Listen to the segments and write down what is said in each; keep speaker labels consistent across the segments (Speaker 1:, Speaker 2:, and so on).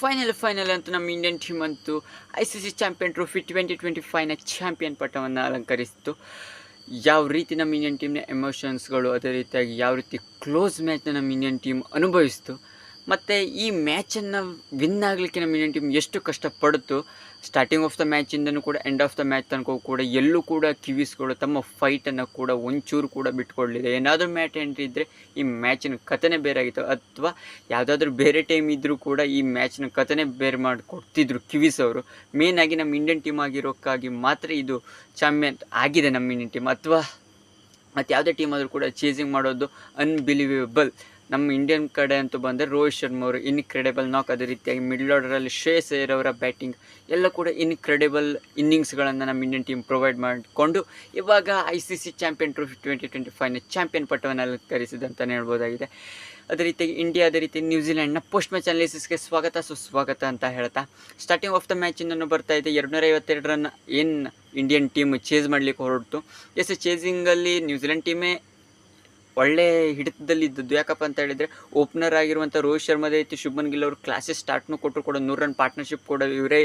Speaker 1: Final final ಅಂತೂ ನಮ್ಮ Indian team ಅಂತೂ I C C champion trophy twenty twenty ಫೈವ್ನ champion ಪಟ್ಟವನ್ನು ಅಲಂಕರಿಸಿತು ಯಾವ ರೀತಿ ನಮ್ಮ ಇಂಡಿಯನ್ ಟೀಮ್ನ ಎಮೋಷನ್ಸ್ಗಳು ಅದೇ ರೀತಿಯಾಗಿ ಯಾವ ರೀತಿ ಕ್ಲೋಸ್ ಮ್ಯಾಚ್ನ ನಮ್ಮ ಇಂಡಿಯನ್ ಟೀಮ್ ಅನುಭವಿಸ್ತು ಮತ್ತು ಈ ಮ್ಯಾಚನ್ನು ವಿನ್ ಆಗಲಿಕ್ಕೆ ನಮ್ಮ ಇಂಡಿಯನ್ ಟೀಮ್ ಎಷ್ಟು ಕಷ್ಟಪಡ್ತು ಸ್ಟಾರ್ಟಿಂಗ್ ಆಫ್ ದ ಮ್ಯಾಚಿಂದನೂ ಕೂಡ ಎಂಡ್ ಆಫ್ ದ ಮ್ಯಾಚ್ ತನಕ ಕೂಡ, ಎಲ್ಲೂ ಕೂಡ ಕಿವೀಸ್ಗಳು ತಮ್ಮ ಫೈಟನ್ನು ಕೂಡ ಒಂಚೂರು ಕೂಡ ಬಿಟ್ಕೊಳ್ಳಲಿಲ್ಲ ಏನಾದರೂ ಮ್ಯಾಚ್ ಎಂಟ್ರಿ ಇದ್ದರೆ ಈ ಮ್ಯಾಚಿನ ಕಥನೆ ಬೇರೆ ಆಗಿತ್ತು. ಅಥವಾ ಯಾವುದಾದ್ರೂ ಬೇರೆ ಟೈಮ್ ಇದ್ದರೂ ಕೂಡ ಈ ಮ್ಯಾಚಿನ ಕಥನೆ ಬೇರೆ ಮಾಡಿಕೊಡ್ತಿದ್ರು ಕಿವೀಸ್ ಅವರು ಮೇನ್ ಆಗಿ ನಮ್ಮ ಇಂಡಿಯನ್ ಟೀಮ್ ಆಗಿರೋಕ್ಕಾಗಿ ಮಾತ್ರ ಇದು ಚಾಂಪಿಯನ್ ಆಗಿದೆ ನಮ್ಮ ಇಂಡಿಯನ್ ಟೀಮ್ ಅಥವಾ ಮತ್ತು ಯಾವುದೇ ಟೀಮ್ ಆದರೂ ಕೂಡ ಚೇಸಿಂಗ್ ಮಾಡೋದು ಅನ್ಬಿಲಿವೇಬಲ್ ನಮ್ಮ ಇಂಡಿಯನ್ ಕಡೆ ಅಂತೂ ಬಂದರೆ ರೋಹಿತ್ ಶರ್ಮಾ ಅವರು ಇನ್ಕ್ರೆಡಿಬಲ್ ನಾಕ್ ಅದೇ ರೀತಿಯಾಗಿ ಮಿಡ್ಲ್ ಆರ್ಡರಲ್ಲಿ ಶ್ರೇಯಸ್ ಅಯ್ಯರ್ ಅವರ ಬ್ಯಾಟಿಂಗ್ ಎಲ್ಲ ಕೂಡ ಇನ್ಕ್ರೆಡಿಬಲ್ ಇನ್ನಿಂಗ್ಸ್ಗಳನ್ನು ನಮ್ಮ ಇಂಡಿಯನ್ ಟೀಮ್ ಪ್ರೊವೈಡ್ ಮಾಡಿಕೊಂಡು ಇವಾಗ I C C champion trophy twenty twenty ಫೈವ್ನ champion ಪಟ್ಟವನ್ನು ಅಲಂಕರಿಸಿದೆ ಅಂತಲೇ ಹೇಳ್ಬೋದಾಗಿದೆ. ಅದೇ ರೀತಿಯಾಗಿ ಇಂಡಿಯಾ ಅದೇ ರೀತಿ ನ್ಯೂಜಿಲೆಂಡ್ನ ಪೋಸ್ಟ್ ಮ್ಯಾಚ್ ಅನಾಲಿಸಿಸ್ಗೆ ಸ್ವಾಗತ. ಸುಸ್ವಾಗತ ಅಂತ ಹೇಳ್ತಾ ಸ್ಟಾರ್ಟಿಂಗ್ ಆಫ್ ದ ಮ್ಯಾಚಿಂದನೂ ಬರ್ತಾ ಇದೆ. ಎರಡುನೂರ ಐವತ್ತೆರಡು ರನ್ ಏನು ಇಂಡಿಯನ್ ಟೀಮ್ ಚೇಸ್ ಮಾಡಲಿಕ್ಕೆ ಹೊರಡ್ತು? ಎಸ್ ಚೇಸಿಂಗಲ್ಲಿ ನ್ಯೂಜಿಲೆಂಡ್ ಟೀಮೇ ಒಳ್ಳೆ ಹಿಡಿತದಲ್ಲಿ ಇದ್ದದ್ದು. ಯಾಕಪ್ಪ ಅಂತ ಹೇಳಿದರೆ, ಓಪನರ್ ಆಗಿರುವಂಥ ರೋಹಿತ್ ಶರ್ಮಾದೇ ಐತಿ ಶುಭನ್ ಗಿಲ್ ಅವರು ಕ್ಲಾಸಸ್ ಸ್ಟಾರ್ಟ್ನು ಕೊಟ್ಟರು ಕೂಡ ನೂರು ರನ್ ಪಾರ್ಟ್ನರ್ಶಿಪ್ ಕೂಡ ಇವರೇ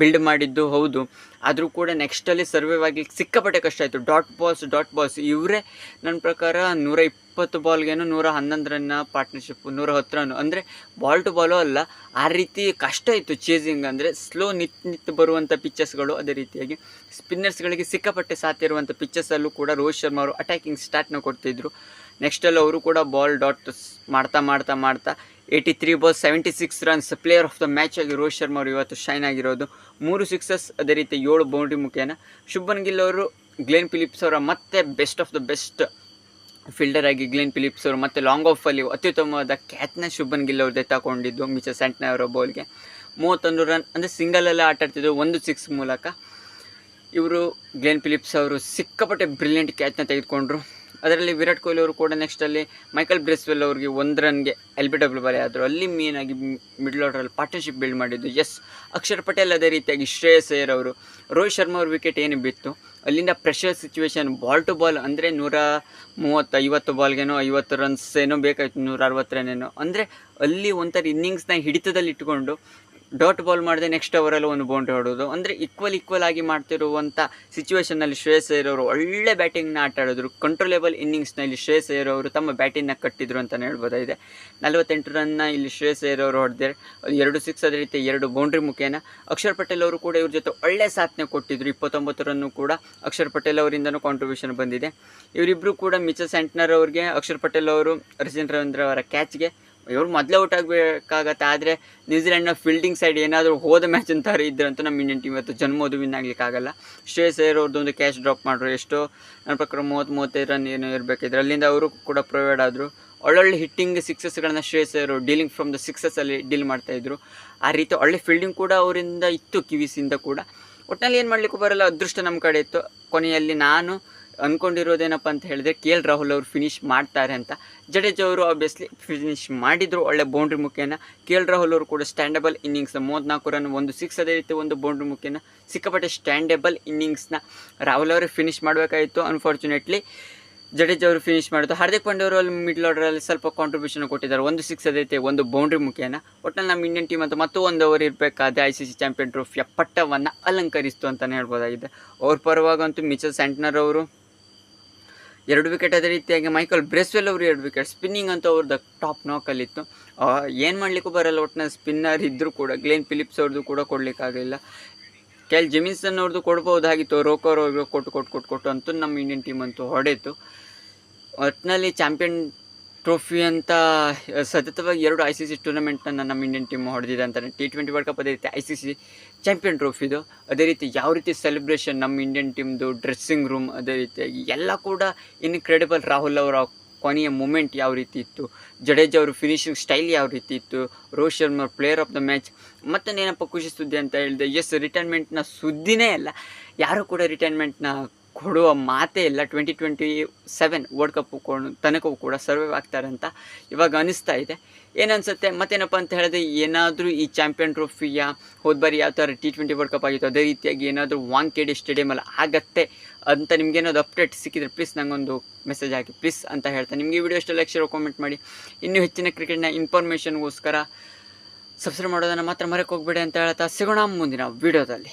Speaker 1: ಬಿಲ್ಡ್ ಮಾಡಿದ್ದು, ಹೌದು. ಆದರೂ ಕೂಡ ನೆಕ್ಸ್ಟಲ್ಲಿ ಸರ್ವೈವ್ ಆಗಲಿಕ್ಕೆ ಸಿಕ್ಕಾಪಟ್ಟೆ ಕಷ್ಟ ಆಯಿತು. ಡಾಟ್ ಬಾಲ್ಸ್ ಡಾಟ್ ಬಾಲ್ಸ್ ಇವರೇ ನನ್ನ ಪ್ರಕಾರ ನೂರ ಇಪ್ಪತ್ತು ಬಾಲ್ಗೇನು ನೂರ ಹನ್ನೊಂದು ರನ್ನ ಪಾರ್ಟ್ನರ್ಶಿಪ್ ನೂರ ಹತ್ತು ರನ್ ಅಂದರೆ ಬಾಲ್ ಟು ಬಾಲು ಅಲ್ಲ, ಆ ರೀತಿ ಕಷ್ಟ ಇತ್ತು ಚೇಸಿಂಗ್ ಅಂದರೆ ಸ್ಲೋ ನಿತ್ ನಿತ್ ಬರುವಂಥ ಪಿಚ್ಚರ್ಸ್ಗಳು ಅದೇ ರೀತಿಯಾಗಿ. ಸ್ಪಿನ್ನರ್ಸ್ಗಳಿಗೆ ಸಿಕ್ಕಾಪಟ್ಟೆ ಸಾತಿರುವಂಥ ಪಿಚ್ಚಸಲ್ಲೂ ಕೂಡ ರೋಹಿತ್ ಶರ್ಮಾ ಅವರು ಅಟ್ಯಾಕಿಂಗ್ ಸ್ಟಾರ್ಟ್ನ ಕೊಡ್ತಿದ್ರು. ನೆಕ್ಸ್ಟಲ್ಲಿ ಅವರು ಕೂಡ ಬಾಲ್ ಡಾಟ್ ಮಾಡ್ತಾ ಮಾಡ್ತಾ ಮಾಡ್ತಾ eighty three ball seventy six runs player of the match ಆಗಿ ರೋಹಿತ್ ಶರ್ಮಾ ಅವರು ಇವತ್ತು ಶೈನ್ ಆಗಿರೋದು. ಮೂರು ಸಿಕ್ಸಸ್ ಅದೇ ರೀತಿ ಏಳು ಬೌಂಡ್ರಿ ಮುಖೇನ. ಶುಭನ್ ಗಿಲ್ ಅವರು, ಗ್ಲೇನ್ ಫಿಲಿಪ್ಸ್ ಅವರ ಮತ್ತೆ best of the best fielder ಆಗಿ ಗ್ಲೇನ್ ಫಿಲಿಪ್ಸ್ ಅವರು ಮತ್ತು ಲಾಂಗ್ ಆಫಲ್ಲಿ ಅತ್ಯುತ್ತಮವಾದ ಕ್ಯಾಚ್ನ ಶುಭನ್ ಗಿಲ್ ಅವರು ತಗೊಂಡಿದ್ದು ಮಿಚ ಸೆಂಟ್ನ ಅವರ ಬೌಲ್ಗೆ ಮೂವತ್ತೊಂದು ರನ್ ಅಂದರೆ ಸಿಂಗಲಲ್ಲೇ ಆಟಾಡ್ತಿದ್ದು ಒಂದು ಸಿಕ್ಸ್ ಮೂಲಕ. ಇವರು ಗ್ಲೇನ್ ಫಿಲಿಪ್ಸ್ ಅವರು ಸಿಕ್ಕಾಪಟ್ಟೆ ಬ್ರಿಲಿಯಂಟ್ ಕ್ಯಾಚ್ನ ತೆಗೆದುಕೊಂಡ್ರು. ಅದರಲ್ಲಿ ವಿರಾಟ್ ಕೊಹ್ಲಿ ಅವರು ಕೂಡ ನೆಕ್ಸ್ಟಲ್ಲಿ ಮೈಕಲ್ ಬ್ರೆಸ್ವೆಲ್ ಅವ್ರಿಗೆ ಒಂದು ರನ್ಗೆ ಎಲ್ ಬಿ ಡಬ್ಲ್ಯೂ ಬಲೆ ಆದರು. ಅಲ್ಲಿ ಮೇನಾಗಿ ಮಿಡ್ಲ್ ಆರ್ಡ್ರಲ್ಲಿ ಪಾರ್ಟ್ನರ್ಶಿಪ್ ಬಿಲ್ಡ್ ಮಾಡಿದ್ದು. ಎಸ್ ಅಕ್ಷರ್ ಪಟೇಲ್ ಅದೇ ರೀತಿಯಾಗಿ ಶ್ರೇಯಸ್ ಅಯ್ಯರ್ ಅವರು. ರೋಹಿತ್ ಶರ್ಮಾ ಅವ್ರ ವಿಕೆಟ್ ಏನು ಬಿತ್ತು? ಅಲ್ಲಿಂದ pressure situation ball to ball ಅಂದರೆ ನೂರ ಮೂವತ್ತು ಐವತ್ತು ಬಾಲ್ಗೇನೋ ಐವತ್ತು ರನ್ಸ್ ಏನೋ ಬೇಕಾಯ್ತು ನೂರ ಅರವತ್ತು ರನ್ ಏನೋ ಅಂದರೆ ಅಲ್ಲಿ ಒಂಥರ ಇನ್ನಿಂಗ್ಸ್ನ ಹಿಡಿತದಲ್ಲಿ ಇಟ್ಟುಕೊಂಡು ಡಾಟ್ ಬಾಲ್ ಮಾಡಿದೆ ನೆಕ್ಸ್ಟ್ ಅವರಲ್ಲಿ ಒಂದು ಬೌಂಡ್ರಿ ಹೊಡೋದು ಅಂದರೆ ಈಕ್ವಲ್ ಈಕ್ವಲ್ ಆಗಿ ಮಾಡ್ತಿರುವಂಥ ಸಿಚುವೇಷನ್ನಲ್ಲಿ ಶ್ರೇಯಸ್ ಅವರು ಒಳ್ಳೆ ಬ್ಯಾಟಿಂಗ್ನ ಆಟ ಆಡಿದ್ರು. ಕಂಟ್ರೋಲೇಬಲ್ ಇನ್ನಿಂಗ್ಸ್ನಲ್ಲಿ ಶ್ರೇಯಸ್ ಅವರು ತಮ್ಮ ಬ್ಯಾಟಿಂಗ್ನ ಕಟ್ಟಿದ್ರು ಅಂತಲೇ ಹೇಳ್ಬೋದಾಗಿದೆ. ನಲವತ್ತೆಂಟು ರನ್ನ ಇಲ್ಲಿ ಶ್ರೇಯಸ್ ಅವರು ಹೊಡೆದಿದ್ದಾರೆ ಎರಡು ಸಿಕ್ಸ್ ಅದೇ ರೀತಿ ಎರಡು ಬೌಂಡ್ರಿ ಮುಖೇನ. ಅಕ್ಷರ್ ಪಟೇಲ್ ಅವರು ಕೂಡ ಇವ್ರ ಜೊತೆ ಒಳ್ಳೆ ಸಾಧನೆ ಕೊಟ್ಟಿದ್ರು. ಇಪ್ಪತ್ತೊಂಬತ್ತು ರನ್ನು ಕೂಡ ಅಕ್ಷರ್ ಪಟೇಲ್ ಅವರಿಂದನೂ ಕಾಂಟ್ರಿಬ್ಯೂಷನ್ ಬಂದಿದೆ. ಇವರಿಬ್ಬರು ಕೂಡ ಮಿಚಲ್ ಸೆಂಟ್ನರ್ ಅವ್ರಿಗೆ, ಅಕ್ಷರ್ ಪಟೇಲ್ ಅವರು ರವೀಂದ್ರ ಅವರ ಕ್ಯಾಚ್ಗೆ ಇವ್ರು ಮೊದಲೇ ಔಟ್ ಆಗಬೇಕಾಗತ್ತೆ, ಆದರೆ ನ್ಯೂಜಿಲೆಂಡ್ನ ಫೀಲ್ಡಿಂಗ್ ಸೈಡ್ ಏನಾದರೂ ಹೋದ ಮ್ಯಾಚ್ ಅಂತ ಇದ್ರಂತೂ ನಮ್ಮ ಇಂಡಿಯನ್ ಟೀಮ್ ಇವತ್ತು ಜನ್ಮೋದು ವಿನ್ ಆಗಲಿಕ್ಕಾಗಲ್ಲ. ಶ್ರೇಯಸ್ ಅವ್ರದ್ದು ಒಂದು ಕ್ಯಾಶ್ ಡ್ರಾಪ್ ಮಾಡ್ರು, ಎಷ್ಟೋ ನನ್ನ ಪ್ರಕಾರ ಮೂವತ್ತು, ಮೂವತ್ತೈದು ರನ್ ಏನು ಇರಬೇಕಿದ್ರೆ ಅಲ್ಲಿಂದ ಅವರು ಕೂಡ ಪ್ರೊವೈಡ್ ಆದರು. ಒಳ್ಳೊಳ್ಳೆ ಹಿಟ್ಟಿಂಗ್ ಸಿಕ್ಸಸ್ಗಳನ್ನ ಶ್ರೇಯಸ್ ಅವರು ಡೀಲಿಂಗ್ ಫ್ರಮ್ ದ ಸಿಕ್ಸಸ್ಸಲ್ಲಿ ಡೀಲ್ ಮಾಡ್ತಾಯಿದ್ರು ಆ ರೀತಿ ಒಳ್ಳೆ ಫೀಲ್ಡಿಂಗ್ ಕೂಡ ಅವರಿಂದ ಇತ್ತು ಕಿವಿಸಿಂದ ಕೂಡ. ಒಟ್ಟಿನಲ್ಲಿ ಏನು ಮಾಡಲಿಕ್ಕೂ ಬರಲ್ಲ, ಅದೃಷ್ಟ ನಮ್ಮ ಕಡೆ ಇತ್ತು. ಕೊನೆಯಲ್ಲಿ ನಾನು ಅಂದ್ಕೊಂಡಿರೋದೇನಪ್ಪ ಅಂತ ಹೇಳಿದ್ರೆ ಕೆ ಎಲ್ ರಾಹುಲ್ ಅವರು ಫಿನಿಶ್ ಮಾಡ್ತಾರೆ ಅಂತ. ಜಡೇಜಾ ಅವರು ಆಬ್ವಿಯಸ್ಲಿ ಫಿನಿಶ್ ಮಾಡಿದ್ರು, ಒಳ್ಳೆ ಬೌಂಡ್ರಿ ಮುಖೇನ. ಕೆ ಎಲ್ ರಾಹುಲ್ ಅವರು ಕೂಡ ಸ್ಟ್ಯಾಂಡಬಲ್ ಇನ್ನಿಂಗ್ಸ್ ಮೂವತ್ತ್ನಾಲ್ಕು ರನ್ ಒಂದು ಸಿಕ್ಸ್ ಅದೇ ರೀತಿ ಒಂದು ಬೌಂಡ್ರಿ ಮುಖೇನ ಸಿಕ್ಕಾಪಟ್ಟೆ ಸ್ಟ್ಯಾಂಡಬಲ್ ಇನ್ನಿಂಗ್ಸ್ನ ರಾಹುಲ್ ಅವರೇ ಫಿನಿಶ್ ಮಾಡಬೇಕಾಯಿತು ಅನ್ಫಾರ್ಚುನೇಟ್ಲಿ ಜಡೇಜ್ ಅವರು ಫಿನಿಶ್ ಮಾಡಿದ್ರು. ಹಾರ್ದಿಕ್ ಪಾಂಡ್ಯ ಅವರು ಮಿಡ್ಲ್ ಆರ್ಡರಲ್ಲಿ ಸ್ವಲ್ಪ ಕಾಂಟ್ರಿಬ್ಯೂಷನ್ ಕೊಟ್ಟಿದ್ದಾರೆ. ಒಂದು ಸಿಕ್ಸ್ ಅದೈತೆ ಒಂದು ಬೌಂಡ್ರಿ ಮುಖೇನ. ಒಟ್ಟಿನಲ್ಲಿ ನಮ್ಮ ಇಂಡಿಯನ್ ಟೀಮ್ ಅಂತ ಮತ್ತೂ ಒಂದು ಓವರ್ ಇರಬೇಕಾದ್ರೆ ಐ ಸಿ ಸಿ ಚಾಂಪಿಯನ್ ಟ್ರೋಫಿಯ ಪಟ್ಟವನ್ನು ಅಲಂಕರಿಸ್ತು ಅಂತಲೇ ಹೇಳ್ಬೋದಾಗಿದೆ. ಅವ್ರ ಪರವಾಗಂತೂ ಮಿಚಲ್ ಸ್ಯಾಂಟ್ನರ್ ಅವರು ಎರಡು ವಿಕೆಟ್ ಅದೇ ರೀತಿಯಾಗಿ ಮೈಕಲ್ ಬ್ರೆಸ್ವೆಲ್ ಅವರು ಎರಡು ವಿಕೆಟ್ ಸ್ಪಿನ್ನಿಂಗ್ ಅಂತ ಅವ್ರದ್ದು ಟಾಪ್ ನಾಕಲ್ಲಿತ್ತು ಏನು ಮಾಡಲಿಕ್ಕೂ ಬರಲ್ಲ ಒಟ್ಟಿನ ಸ್ಪಿನ್ನರ್ ಇದ್ದರೂ ಕೂಡ ಗ್ಲೇನ್ ಫಿಲಿಪ್ಸ್ ಅವ್ರದ್ದು ಕೂಡ ಕೊಡಲಿಕ್ಕಾಗಲಿಲ್ಲ. ಕೆಲ್ ಜೆಮಿನ್ಸನ್ ಅವ್ರದ್ದು ಕೊಡ್ಬೋದಾಗಿತ್ತು ರೋಕೋರ್ ಅವ್ರಿಗೆ ಕೊಟ್ಟು ಕೊಟ್ಟು ಕೊಟ್ಟು ಕೊಟ್ಟು ಅಂತೂ ನಮ್ಮ ಇಂಡಿಯನ್ ಟೀಮ್ ಅಂತೂ ಹೊಡೆಯಿತು. ಒಟ್ಟಿನಲ್ಲಿ ಚಾಂಪಿಯನ್ ಟ್ರೋಫಿ ಅಂತ ಸತತವಾಗಿ ಎರಡು ಐ ಸಿ ಸಿ ಟೂರ್ನಮೆಂಟನ್ನು ನಮ್ಮ ಇಂಡಿಯನ್ ಟೀಮ್ ಹೊಡೆದಿದೆ ಅಂತಾರೆ ಟಿ ಟ್ವೆಂಟಿ ವರ್ಲ್ಡ್ ಕಪ್ ಅದೇ ರೀತಿ ಐ ಸಿ ಸಿ ಚಾಂಪಿಯನ್ ಟ್ರೋಫಿದು ಅದೇ ರೀತಿ ಯಾವ ರೀತಿ ಸೆಲೆಬ್ರೇಷನ್ ನಮ್ಮ ಇಂಡಿಯನ್ ಟೀಮ್ದು ಡ್ರೆಸ್ಸಿಂಗ್ ರೂಮ್ ಅದೇ ರೀತಿಯಾಗಿ ಎಲ್ಲ ಕೂಡ ಇನ್ಕ್ರೆಡಿಬಲ್ ರಾಹುಲ್ ಅವರ ಕೊನೆಯ ಮೂಮೆಂಟ್ ಯಾವ ರೀತಿ ಇತ್ತು. ಜಡೇಜಾ ಅವರು ಫಿನಿಶಿಂಗ್ ಸ್ಟೈಲ್ ಯಾವ ರೀತಿ ಇತ್ತು. Rohit Sharma player of the match ಮತ್ತೊಂದೇನಪ್ಪ ಖುಷಿ ಸುದ್ದಿ ಅಂತ ಹೇಳಿದೆ ಎಸ್ ರಿಟೈರ್ಮೆಂಟ್ನ ಸುದ್ದಿನೇ ಅಲ್ಲ. ಯಾರೂ ಕೂಡ ರಿಟೈರ್ಮೆಂಟ್ನ ಕೊಡುವ ಮಾತೇ ಇಲ್ಲ. Twenty twenty seven world cup ತನಕವೂ ಕೂಡ ಸರ್ವೈವ್ ಆಗ್ತಾರೆ ಅಂತ ಇವಾಗ ಅನಿಸ್ತಾ ಇದೆ. ಏನನ್ಸುತ್ತೆ? ಮತ್ತೇನಪ್ಪ ಅಂತ ಹೇಳಿದ್ರೆ ಏನಾದರೂ ಈ ಚಾಂಪಿಯನ್ ಟ್ರೋಫಿಯ ಹೋದ ಬಾರಿ ಯಾವ ಥರ ಟಿ ಟ್ವೆಂಟಿ ವರ್ಲ್ಡ್ ಕಪ್ ಆಗಿತ್ತು, ಅದೇ ರೀತಿಯಾಗಿ ಏನಾದರೂ ವಾಂಕೇಡಿ ಸ್ಟೇಡಿಯಮಲ್ಲಿ ಆಗತ್ತೆ ಅಂತ ನಿಮ್ಗೆ ಏನಾದ್ರು ಅಪ್ಡೇಟ್ ಸಿಕ್ಕಿದ್ರೆ ಪ್ಲೀಸ್ ನನಗೊಂದು ಮೆಸೇಜ್ ಹಾಕಿ. ಪ್ಲೀಸ್ ಅಂತ ಹೇಳ್ತಾ. ನಿಮಗೆ ವಿಡಿಯೋ ಇಷ್ಟ ಲಕ್ಷ ಕಾಮೆಂಟ್ ಮಾಡಿ. ಇನ್ನೂ ಹೆಚ್ಚಿನ ಕ್ರಿಕೆಟ್ನ ಇನ್ಫಾರ್ಮೇಷನ್ಗೋಸ್ಕರ ಸಬ್ಸ್ಕ್ರೈಬ್ ಮಾಡೋದನ್ನು ಮಾತ್ರ ಮರಕ್ಕೆ ಹೋಗ್ಬೇಡಿ ಅಂತ ಹೇಳ್ತಾ ಸಿಗೋಣ ಮುಂದಿನ ವಿಡಿಯೋದಲ್ಲಿ